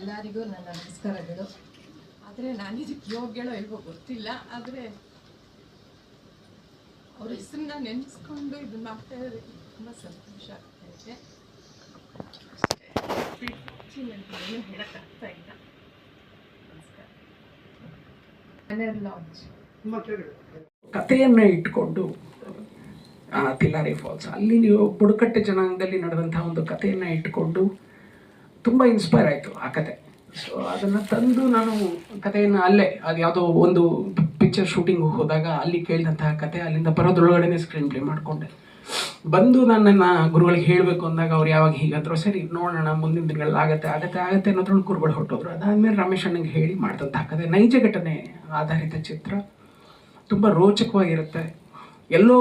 ಎಲ್ಲರಿಗೂ ನನ್ನ ನಮಸ್ಕಾರಗಳು. ಆದರೆ ನಾನು ಇದಕ್ಕೆ ಯೋಗ್ಯಳೋ ಇಲ್ವೋ ಗೊತ್ತಿಲ್ಲ ಆದರೆ ಅವ್ರ ಹೆಸರನ್ನ ನೆನೆಸ್ಕೊಂಡು ಇದು ಮಾಡ್ತಾ ಇರೋದಕ್ಕೆ ತುಂಬ ಸಂತೋಷ ಆಗ್ತಾ ಇದೆ. ಹೇಳೋಕ್ಕಾಗ್ತಾ ಇಲ್ಲ. ನಮಸ್ಕಾರ. ಬ್ಯಾನರ್ ಲಾಂಚ್ ಕಥೆಯನ್ನು ಇಟ್ಕೊಂಡು ಆ, ತಿಲಾರಿ ಫಾಲ್ಸ್ ಅಲ್ಲಿ ನೀವು ಬುಡಕಟ್ಟು ಜನಾಂಗದಲ್ಲಿ ನಡೆದಂತಹ ಒಂದು ಕಥೆಯನ್ನು ಇಟ್ಕೊಂಡು ತುಂಬ ಇನ್ಸ್ಪೈರ್ ಆಯಿತು ಆ ಕತೆ. ಸೊ ಅದನ್ನು ತಂದು ನಾನು ಕಥೆಯನ್ನು ಅಲ್ಲೇ, ಅದು ಯಾವುದೋ ಒಂದು ಪಿಕ್ಚರ್ ಶೂಟಿಂಗ್ ಹೋದಾಗ ಅಲ್ಲಿ ಕೇಳಿದಂತಹ ಕತೆ, ಅಲ್ಲಿಂದ ಬರೋದ್ರೊಳಗಡೆ ಸ್ಕ್ರೀನ್ ಪ್ಲೇ ಮಾಡಿಕೊಂಡೆ. ಬಂದು ನನ್ನನ್ನು ಗುರುಗಳಿಗೆ ಹೇಳಬೇಕು ಅಂದಾಗ ಅವ್ರು ಯಾವಾಗ ಹೀಗಂದ್ರು, ಸರಿ, ನೋಡೋಣ, ಮುಂದಿನ ದಿನಗಳಲ್ಲಿ ಆಗತ್ತೆ ಆಗತ್ತೆ ಆಗತ್ತೆ ಅನ್ನೋದ್ರೊಳಗೆ ಗುರುಗಳು ಹೊಟ್ಟೋದ್ರು ಅದಾದಮೇಲೆ ರಮೇಶ್ ಅಣ್ಣಂಗೆ ಹೇಳಿ ಮಾಡಿದಂತಹ ಕತೆ. ನೈಜ ಘಟನೆ ಆಧಾರಿತ ಚಿತ್ರ. ತುಂಬ ರೋಚಕವಾಗಿರುತ್ತೆ. ಎಲ್ಲೋ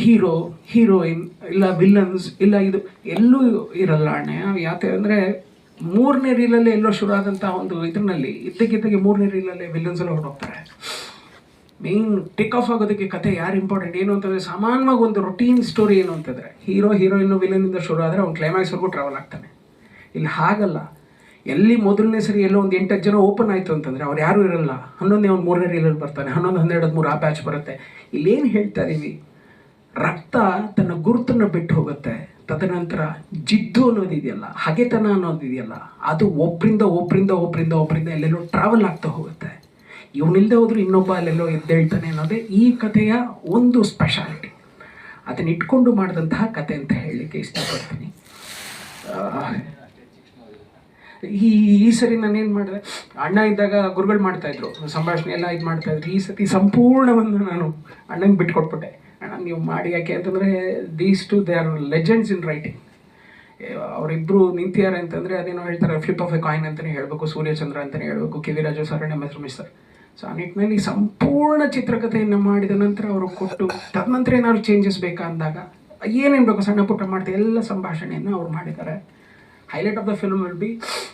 ಹೀರೋ, ಹೀರೋಯಿನ್, ಇಲ್ಲ ವಿಲನ್ಸ್ ಇಲ್ಲ ಇದು, ಎಲ್ಲೂ ಇರಲ್ಲ ಅಣ್ಣ ಯಾಕೆ ಅಂದರೆ ಮೂರನೇ ರೀಲಲ್ಲೇ ಎಲ್ಲೋ ಶುರು ಆದಂಥ ಒಂದು ಇದರಲ್ಲಿ ಇದ್ದಕ್ಕಿದ್ದಾಗೆ ಮೂರನೇ ರೀಲಲ್ಲೇ ವಿಲನ್ಸ್ ಎಲ್ಲ ಹೊರಟೋಗ್ತಾರೆ. ಮೇನ್ ಟೇಕ್ ಆಫ್ ಆಗೋದಕ್ಕೆ ಕತೆ ಯಾರು ಇಂಪಾರ್ಟೆಂಟ್ ಏನು ಅಂತಂದರೆ ಸಾಮಾನ್ಯವಾಗಿ ಒಂದು ರೊಟೀನ್ ಸ್ಟೋರಿ ಏನು ಅಂತಂದರೆ, ಹೀರೋ, ಹೀರೋಯಿನ್ ವಿಲನಿಂದ ಶುರು ಆದರೆ ಅವ್ನು ಕ್ಲೈಮ್ಯಾಕ್ಸ್ವರೆಗೂ ಟ್ರಾವೆಲ್ ಆಗ್ತಾನೆ. ಇಲ್ಲಿ ಹಾಗಲ್ಲ. ಎಲ್ಲಿ ಮೊದಲನೇ ಸರಿ ಎಲ್ಲೋ ಒಂದು ಎಂಟತ್ತು ಜನ ಓಪನ್ ಆಯಿತು ಅಂತಂದರೆ ಅವ್ರು ಯಾರೂ ಇರಲ್ಲ. ಹನ್ನೊಂದನೇ ಒಂದು ಮೂರನೇ ರೀಲಲ್ಲಿ ಬರ್ತಾನೆ? ಹನ್ನೊಂದು, ಹನ್ನೆರಡು, ಹದಿಮೂರು ಆ ಬ್ಯಾಚ್ ಬರುತ್ತೆ. ಇಲ್ಲೇನು ಹೇಳ್ತಾ ಇದ್ದೀವಿ ರಕ್ತ ತನ್ನ ಗುರುತನ್ನು ಬಿಟ್ಟು ಹೋಗುತ್ತೆ. ತದನಂತರ ಜಿದ್ದು ಅನ್ನೋದಿದೆಯಲ್ಲ ಹಗೆತನ ಅನ್ನೋದಿದೆಯಲ್ಲ ಅದು ಒಬ್ಬರಿಂದ ಒಬ್ಬರಿಂದ ಒಬ್ಬರಿಂದ ಒಬ್ಬರಿಂದ ಎಲ್ಲೆಲ್ಲೋ ಟ್ರಾವೆಲ್ ಆಗ್ತಾ ಹೋಗುತ್ತೆ. ಇವನಿಲ್ಲದೆ ಹೋದರೂ ಇನ್ನೊಬ್ಬ ಅಲ್ಲೆಲ್ಲೋ ಎದ್ದೇಳ್ತಾನೆ ಅನ್ನೋದೇ ಈ ಕಥೆಯ ಒಂದು ಸ್ಪೆಷಾಲಿಟಿ ಅದನ್ನ ಇಟ್ಕೊಂಡು ಮಾಡಿದಂತಹ ಕತೆ ಅಂತ ಹೇಳಲಿಕ್ಕೆ ಇಷ್ಟಪಡ್ತೀನಿ. ಈ ಈ ಸರಿ ನಾನೇನು ಮಾಡಿದೆ, ಅಣ್ಣ ಇದ್ದಾಗ ಗುರುಗಳು ಮಾಡ್ತಾಯಿದ್ರು ಸಂಭಾಷಣೆ ಎಲ್ಲ ಇದು ಮಾಡ್ತಾಯಿದ್ರು ಈ ಸತಿ ಸಂಪೂರ್ಣವನ್ನು ನಾನು ಅಣ್ಣಂಗೆ ಬಿಟ್ಕೊಟ್ಬಿಟ್ಟೆ. ಅಣ್ಣ, ನೀವು ಮಾಡಿ ಯಾಕೆ ಅಂತಂದರೆ these two they are legends in writing ಅವರಿಬ್ಬರು ನಿಂತಿದ್ದಾರೆ ಅಂತಂದರೆ, ಅದೇನೋ ಹೇಳ್ತಾರೆ ಫ್ಲಿಪ್ ಆಫ್ ಎ ಕಾಯಿನ್ ಅಂತಲೇ ಹೇಳಬೇಕು, ಸೂರ್ಯಚಂದ್ರ ಅಂತಲೇ ಹೇಳಬೇಕು K V Raju sir M S Ramesh sir so ಆ ನಿಟ್ಟಿನಲ್ಲಿ ಸಂಪೂರ್ಣ ಚಿತ್ರಕಥೆಯನ್ನು ಮಾಡಿದ ನಂತರ ಅವರು ಕೊಟ್ಟು, ತದನಂತರ ಏನಾದ್ರು ಚೇಂಜಸ್ ಬೇಕಾ ಅಂದಾಗ, ಏನೇನು ಬೇಕು ಸಣ್ಣ ಪುಟ್ಟ ಮಾಡ್ತಾ, ಎಲ್ಲ ಸಂಭಾಷಣೆಯನ್ನು ಅವ್ರು ಮಾಡಿದ್ದಾರೆ. Highlight of the film will be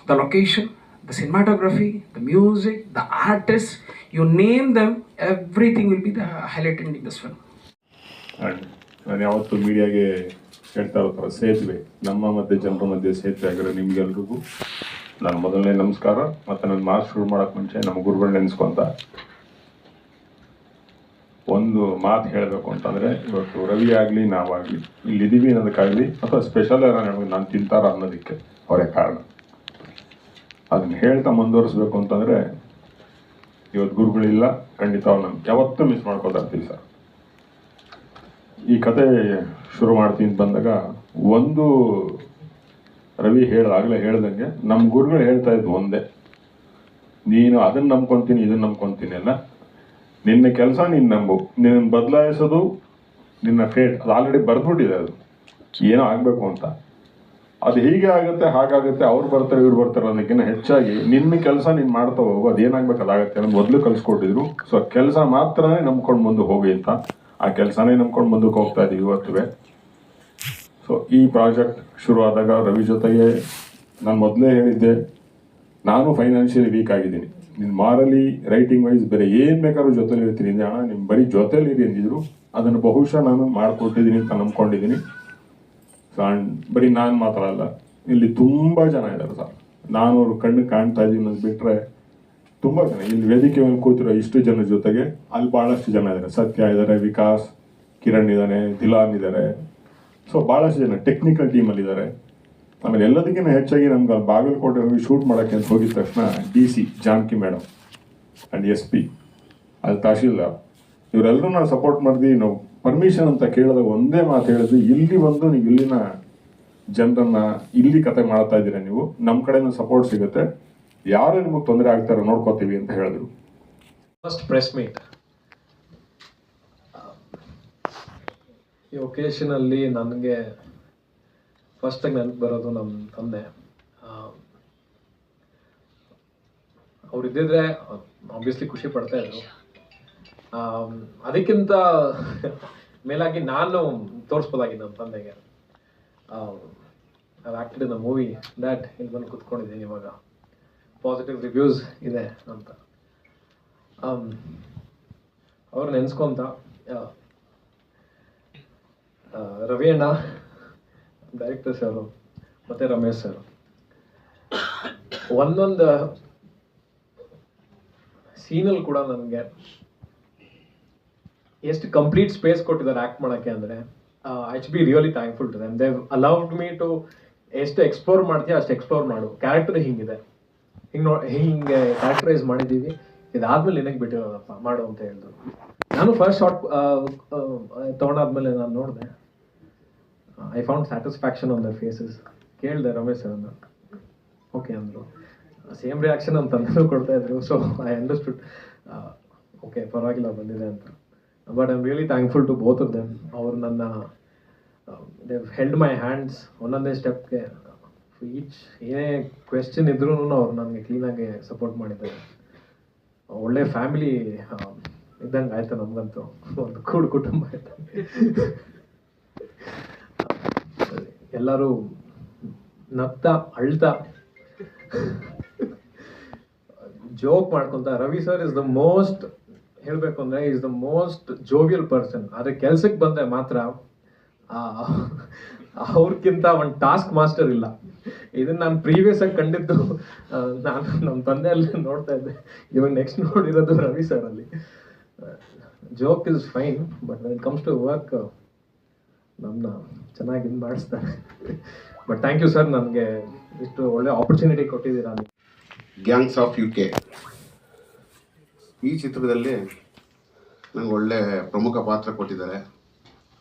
the location the cinematography the music the artist you name them everything will be the highlight in this film ನಾನು ಯಾವತ್ತು ಮೀಡಿಯಾಗೆ ಹೇಳ್ತಾ ಇರೋ ಸೇತುವೆ, ನಮ್ಮ ಮಧ್ಯೆ, ಜನರ ಮಧ್ಯೆ ಸೇತುವೆ ಆಗಿರೋ ನಿಮಗೆಲ್ರಿಗೂ ನಾನು ಮೊದಲನೇ ನಮಸ್ಕಾರ. ಮತ್ತು ನನ್ನ ಮಾರ್ಕ್ ಶುರು ಮಾಡೋಕ್ಕೆ ಮುಂಚೆ ನಮ್ಮ ಗುರುಗಳು ನೆನೆಸ್ಕೊಂತ ಒಂದು ಮಾತು ಹೇಳಬೇಕು ಅಂತಂದರೆ, ಇವತ್ತು ರವಿ ಆಗಲಿ ನಾವಾಗಲಿ ಇಲ್ಲಿದ್ದೀವಿ ಅನ್ನೋದಕ್ಕಾಗಲಿ ಅಥವಾ ಸ್ಪೆಷಲ್ ನಾನು ತಿಂತಾರ ಅನ್ನೋದಕ್ಕೆ ಅವರೇ ಕಾರಣ. ಅದನ್ನು ಹೇಳ್ತಾ ಮುಂದುವರಿಸ್ಬೇಕು ಅಂತಂದರೆ, ಇವತ್ತು ಗುರುಗಳಿಲ್ಲ ಖಂಡಿತ ಅವ್ರು ನಮ್ಗೆ ಯಾವತ್ತೂ ಮಿಸ್ ಮಾಡ್ಕೋತಾ ಇರ್ತೀವಿ ಸರ್. ಈ ಕತೆ ಶುರು ಮಾಡ್ತೀನಿ ಬಂದಾಗ, ಒಂದು ರವಿ ಹೇಳ್ದಾಗಲೇ ಹೇಳ್ದಂಗೆ ನಮ್ಮ ಗುರುಗಳು ಹೇಳ್ತಾ ಇದ್ದು ಒಂದೇ. ನೀನು ಅದನ್ನ ನಂಬ್ಕೊಂತೀನಿ, ಇದನ್ನ ನಂಬ್ಕೊಂತೀನಿ ಅಲ್ಲ. ನಿನ್ನ ಕೆಲಸ ನೀನು ನಂಬು ನಿನ್ನ ಬದಲಾಯಿಸೋದು, ನಿನ್ನ ಫೇಟ್ ಅದು ಆಲ್ರೆಡಿ ಬರೆದ್ಬಿಟ್ಟಿದೆ ಅದು. ಏನೋ ಆಗಬೇಕು ಅಂತ. ಅದು ಹೀಗೆ ಆಗುತ್ತೆ, ಹಾಗಾಗುತ್ತೆ, ಅವ್ರು ಬರ್ತಾರೆ, ಇವ್ರು ಬರ್ತಾರೆ ಅನ್ನೋದಕ್ಕಿಂತ ಹೆಚ್ಚಾಗಿ ನಿನ್ನ ಕೆಲಸ ನೀನು ಮಾಡ್ತಾ ಹೋಗು ಅದೇನಾಗಬೇಕು ಅದಾಗುತ್ತೆ ಅಂದ್ರೆ ಮೊದಲು ಕಲಿಸ್ಕೊಟ್ಟಿದ್ರು. ಸೊ ಕೆಲಸ ಮಾತ್ರನೇ ನಂಬ್ಕೊಂಡು ಮುಂದೆ ಹೋಗಿ ಅಂತ. ಆ ಕೆಲಸನೇ ನಂಬ್ಕೊಂಡು ಮುಂದಕ್ಕೆ ಹೋಗ್ತಾ ಇದೀವಿ ಇವತ್ತುವೆ. ಸೊ ಈ ಪ್ರಾಜೆಕ್ಟ್ ಶುರು ಆದಾಗ ರವಿ ಜೊತೆಗೆ ನಾನು ಮೊದಲೇ ಹೇಳಿದ್ದೆ ನಾನು ಫೈನಾನ್ಷಿಯಲಿ ವೀಕ್ ಆಗಿದ್ದೀನಿ. ನಿನ್ನ ಮಾರಲಿ ರೈಟಿಂಗ್ ವೈಸ್ ಬೇರೆ ಏನು ಬೇಕಾದ್ರೂ ಜೊತೆಲಿ ಇರ್ತೀನಿ. ಅಂದರೆ ಅಣ್ಣ ನಿಮ್ಮ ಬರೀ ಜೊತೆಲಿ ಇರಿ ಅಂದಿದ್ರು, ಅದನ್ನು ಬಹುಶಃ ನಾನು ಮಾಡಿಕೊಟ್ಟಿದ್ದೀನಿ ಅಂತ ನಂಬ್ಕೊಂಡಿದ್ದೀನಿ. ಕಾಣ್ ಬರೀ ನಾನು ಮಾತ್ರ ಅಲ್ಲ, ಇಲ್ಲಿ ತುಂಬ ಜನ ಇದ್ದಾರೆ ಸರ್. ನಾನು ಅವ್ರ ಕಣ್ಣು ಕಾಣ್ತಾ ಇದ್ದೀನಿ ಅಂತ ಬಿಟ್ಟರೆ ತುಂಬ ಜನ. ಇಲ್ಲಿ ವೇದಿಕೆ ಮೇಲೆ ಕೂತಿರೋ ಇಷ್ಟು ಜನ ಜೊತೆಗೆ ಅಲ್ಲಿ ಭಾಳಷ್ಟು ಜನ ಇದ್ದಾರೆ ಸತ್ಯ ಇದ್ದಾರೆ ವಿಕಾಸ್, ಕಿರಣ್ ಇದ್ದಾನೆ ದಿಲಾನ್ ಇದ್ದಾರೆ ಸೊ ಭಾಳಷ್ಟು ಜನ ಟೆಕ್ನಿಕಲ್ ಟೀಮಲ್ಲಿ ಇದ್ದಾರೆ ಆಮೇಲೆ ಎಲ್ಲದಕ್ಕಿಂತ ಹೆಚ್ಚಾಗಿ ನಮ್ಗೆ ಅಲ್ಲಿ ಬಾಗಲಕೋಟೆ ಹೋಗಿ ಶೂಟ್ ಮಾಡೋಕ್ಕೆ ಅಂತ ಹೋಗಿದ ತಕ್ಷಣ D C Janaki madam and S P ಅಲ್ಲಿ ತಹಶೀಲ್ದಾರ್. ಇವರೆಲ್ಲರೂ ನಾವು ಸಪೋರ್ಟ್ ಮಾಡಿದ್ವಿ. ನಾವು ಪರ್ಮಿಷನ್ ಅಂತ ಕೇಳಿದಾಗ ಒಂದೇ ಮಾತು ಹೇಳಿದ್ವಿ. ಇಲ್ಲಿ ಬಂದು ನೀವು ಇಲ್ಲಿನ ಜನರನ್ನ ಇಲ್ಲಿ ಕತೆ ಮಾಡ್ತಾ ಇದ್ದೀರಾ ನೀವು? ನಮ್ಮ ಕಡೆಯಿಂದ ಸಪೋರ್ಟ್ ಸಿಗುತ್ತೆ. ಯಾರು ನಿಮಗೆ ತೊಂದರೆ ಆಗ್ತಾರೋ ನೋಡ್ಕೋತೀವಿ ಅಂತ ಹೇಳಿದ್ರು. ಫಸ್ಟ್ ಪ್ರೆಸ್ ಮೀಟ್ ಈ ಒಕೇಶನಲ್ಲಿ ನನಗೆ ಫಸ್ಟಾಗಿ ನೆನಪು ಬರೋದು ನಮ್ಮ ತಂದೆ. ಅವ್ರು ಇದ್ದಿದ್ರೆ ಆಬ್ವಿಯಸ್ಲಿ ಖುಷಿ ಪಡ್ತಾ ಇದ್ರು. ಅದಕ್ಕಿಂತ ಮೇಲಾಗಿ ನಾನು ತೋರಿಸ್ಬೋದಾಗಿ ನಮ್ಮ ತಂದೆಗೆ. ಆ್ಯಕ್ಟೆಡ್ ಇನ್ ಮೂವಿ ದ್ಯಾಟ್ ಇಲ್ಲಿ ಬಂದು ಕುತ್ಕೊಂಡಿದ್ದೀನಿ ಇವಾಗ. ಪಾಸಿಟಿವ್ ರಿವ್ಯೂಸ್ ಇದೆ ಅಂತ. ಅವ್ರು ನೆನೆಸ್ಕೊಂತ ರವಿ ಅಣ್ಣ ಡೈರೆಕ್ಟರ್ ಸರ್ ಮತ್ತು ರಮೇಶ್ ಸರ್ ಒಂದೊಂದು ಸೀನಲ್ಲಿ ಕೂಡ ನನಗೆ ಎಷ್ಟು ಕಂಪ್ಲೀಟ್ ಸ್ಪೇಸ್ ಕೊಟ್ಟಿದ್ದಾರೆ ಆ್ಯಕ್ಟ್ ಮಾಡೋಕ್ಕೆ ಅಂದರೆ I be really thankful to them they allowed me to ಎಷ್ಟು ಎಕ್ಸ್ಪ್ಲೋರ್ ಮಾಡ್ತೀವಿ ಅಷ್ಟು ಎಕ್ಸ್ಪ್ಲೋರ್ ಮಾಡು. ಕ್ಯಾರೆಕ್ಟರ್ ಹಿಂಗಿದೆ. ಹಿಂಗೆ ನೋ, ಹಿಂಗೆ ಕ್ಯಾರೆಕ್ಟರೈಸ್ ಮಾಡಿದ್ದೀವಿ. ಇದಾದ್ಮೇಲೆ ಏನಕ್ಕೆ ಬಿಟ್ಟಿರೋದಪ್ಪ, ಮಾಡು ಅಂತ ಹೇಳಿದ್ರು. ನಾನು ಫಸ್ಟ್ ಶಾರ್ಟ್ ತೊಗೊಂಡಾದ್ಮೇಲೆ ನಾನು ನೋಡಿದೆ. I found satisfaction on their faces ಕೇಳಿದೆ ರಮೇಶ್ ಸರ್ನ ಓಕೆ ಅಂದರು. ಸೇಮ್ ರಿಯಾಕ್ಷನ್ ನಮ್ಮ ತಂದೆನೂ ಕೊಡ್ತಾ ಇದ್ರು. ಸೊ ಐ ಅಂಡರ್ಸ್ಟುಡ್ ಓಕೆ ಪರವಾಗಿಲ್ಲ, ಬಂದಿದೆ ಅಂತ. But I am really thankful to both of them ಅವರು ನನ್ನ ದೇ ಹೆಲ್ಡ್ ಮೈ ಹ್ಯಾಂಡ್ಸ್ ಒಂದೊಂದೇ ಸ್ಟೆಪ್ಗೆ ಈಚ್ ಏನೇ ಕ್ವೆಶ್ಚನ್ ಇದ್ರೂ ಅವ್ರು ನನಗೆ ಕ್ಲೀನಾಗಿ ಸಪೋರ್ಟ್ ಮಾಡಿದ್ದಾರೆ. ಒಳ್ಳೆ ಫ್ಯಾಮಿಲಿ ಇದ್ದಂಗೆ ಆಯಿತು ನಮಗಂತೂ. ಒಂದು ಕೂಡು ಕುಟುಂಬ ಇದ್ದಂಗೆ. ಎಲ್ಲರೂ ನಗ್ತಾ ಅಳ್ತಾ ಜೋಕ್ ಮಾಡ್ಕೊಂತ, Ravi sir is the most ಹೇಳಬೇಕು ಅಂದ್ರೆ is the most jovial person ಆದ್ರೆ ಕೆಲ್ಸಕ್ಕೆ ಬಂದೆ ಮಾತ್ರ ಅವ್ರಕ್ಕಿಂತ ಒಂದು ಟಾಸ್ಕ್ ಮಾಸ್ಟರ್ ಇಲ್ಲ. ಇದನ್ನ ನಾನು ಪ್ರೀವಿಯಸ್ ಆಗಿ ಕಂಡಿದ್ದು ನಾನು ನಮ್ಮ ತಂದೆ ಅಲ್ಲಿ ನೋಡ್ತಾ ಇದ್ದೆ. ಇವಾಗ ನೆಕ್ಸ್ಟ್ ನೋಡಿರೋದು ರವಿ ಸರ್ ಅಲ್ಲಿ. Joke is fine but comes to work ನಮ್ಮನ್ನ ಚೆನ್ನಾಗಿ ಇದು ಮಾಡಿಸ್ತಾರೆ. ಬಟ್ ಥ್ಯಾಂಕ್ ಯು ಸರ್ ನನಗೆ ಇಷ್ಟು ಒಳ್ಳೆ ಆಪರ್ಚುನಿಟಿ ಕೊಟ್ಟಿದ್ದೀರಾ ಗ್ಯಾಂಗ್ಸ್ ಆಫ್ ಯು ಕೆ ಈ ಚಿತ್ರದಲ್ಲಿ ನಂಗೆ ಒಳ್ಳೆ ಪ್ರಮುಖ ಪಾತ್ರ ಕೊಟ್ಟಿದ್ದಾರೆ.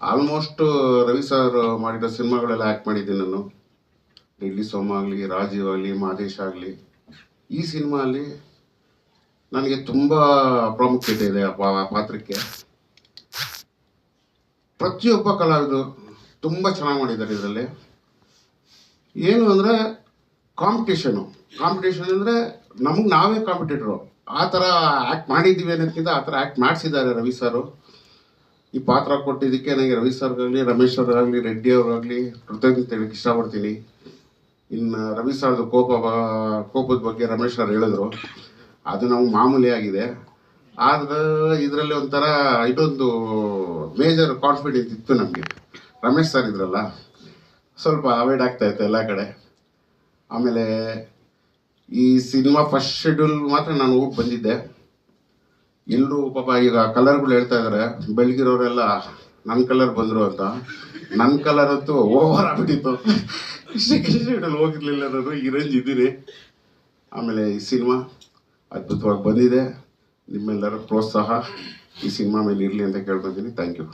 ಆಲ್ಮೋಸ್ಟ್ ರವಿ ಸರ್ ಮಾಡಿರೋ ಸಿನಿಮಾಗಳೆಲ್ಲ ಆ್ಯಕ್ಟ್ ಮಾಡಿದ್ದೀನಿ ನಾನು. ಡೆಲ್ಲಿ ಸೋಮ ಆಗಲಿ, ರಾಜೀವ್ ಆಗಲಿ, ಮಾದೇಶ್ ಆಗಲಿ. ಈ ಸಿನಿಮಾ ನನಗೆ ತುಂಬ ಪ್ರಾಮುಖ್ಯತೆ ಇದೆ ಆ ಪಾತ್ರಕ್ಕೆ. ಪ್ರತಿಯೊಬ್ಬ ಕಲಾವಿದರು ತುಂಬ ಚೆನ್ನಾಗಿ ಮಾಡಿದ್ದಾರೆ ಇದರಲ್ಲಿ. ಏನು ಅಂದರೆ ಕಾಂಪಿಟೇಷನು ಕಾಂಪಿಟೇಷನ್ ಅಂದರೆ ನಮಗೆ ನಾವೇ ಕಾಂಪಿಟೇಟ್ರು ಆ ಥರ ಆ್ಯಕ್ಟ್ ಮಾಡಿದ್ದೀವಿ ಅನ್ನೋದಕ್ಕಿಂತ ಆ ಥರ ಆ್ಯಕ್ಟ್ ಮಾಡಿಸಿದ್ದಾರೆ ರವಿ ಸರು. ಈ ಪಾತ್ರ ಕೊಟ್ಟಿದ್ದಕ್ಕೆ ನನಗೆ ರವಿ ಸರ್ಗಾಗಲಿ, ರಮೇಶ್ ಅವ್ರಿಗಾಗಲಿ ರೆಡ್ಡಿ ಅವ್ರಿಗಾಗಲಿ ಕೃತಜ್ಞತೆ ಇಷ್ಟಪಡ್ತೀನಿ. ಇನ್ನು ರವಿ ಸರ್ದು ಕೋಪ ಕೋಪದ ಬಗ್ಗೆ ರಮೇಶ್ ಅವ್ರು ಹೇಳಿದ್ರು. ಅದು ನಮ್ಗೆ ಮಾಮೂಲಿ ಆಗಿದೆ. ಆದ್ರೆ ಇದರಲ್ಲಿ ಒಂಥರ ಇದೊಂದು ಮೇಜರ್ ಕಾನ್ಫಿಡೆನ್ಸ್ ಇತ್ತು ನಮಗೆ. ರಮೇಶ್ ಸರ್ ಇದ್ರಲ್ಲ? ಸ್ವಲ್ಪ ಅವಾಯ್ಡ್ ಆಗ್ತಾ ಇತ್ತು ಎಲ್ಲ ಕಡೆ. ಆಮೇಲೆ ಈ ಸಿನಿಮಾ ಫಸ್ಟ್ ಶೆಡ್ಯೂಲ್ ಮಾತ್ರ ನಾನು ಹೋಗಿ ಬಂದಿದ್ದೆ. ಎಲ್ಲರೂ ಪಾಪ ಈಗ ಕಲರ್ಗಳು ಹೇಳ್ತಾ ಇದ್ದಾರೆ ಬೆಳಗಿರೋರೆಲ್ಲ ನನ್ನ ಕಲರ್ ಬಂದರು ಅಂತ. ನನ್ನ ಕಲರ್ ಅಂತೂ ಓವರ್ ಆಗ್ಬಿಟ್ಟಿತ್ತು. ಸೆಕೆಂಡ್ ಶೆಡ್ಯೂಲ್ ಹೋಗಿರ್ಲಿಲ್ಲ ನಾನು ಈ ರೇಂಜ್ ಇದ್ದೀನಿ ಆಮೇಲೆ ಈ ಸಿನಿಮಾ ಅದ್ಭುತವಾಗಿ ಬಂದಿದೆ. ನಿಮ್ಮೆಲ್ಲರ ಪ್ರೋತ್ಸಾಹ ಈ ಸಿನಿಮಾ ಮೇಲೆ ಇರಲಿ ಅಂತ ಕೇಳ್ಕೊತೀನಿ ಥ್ಯಾಂಕ್ ಯು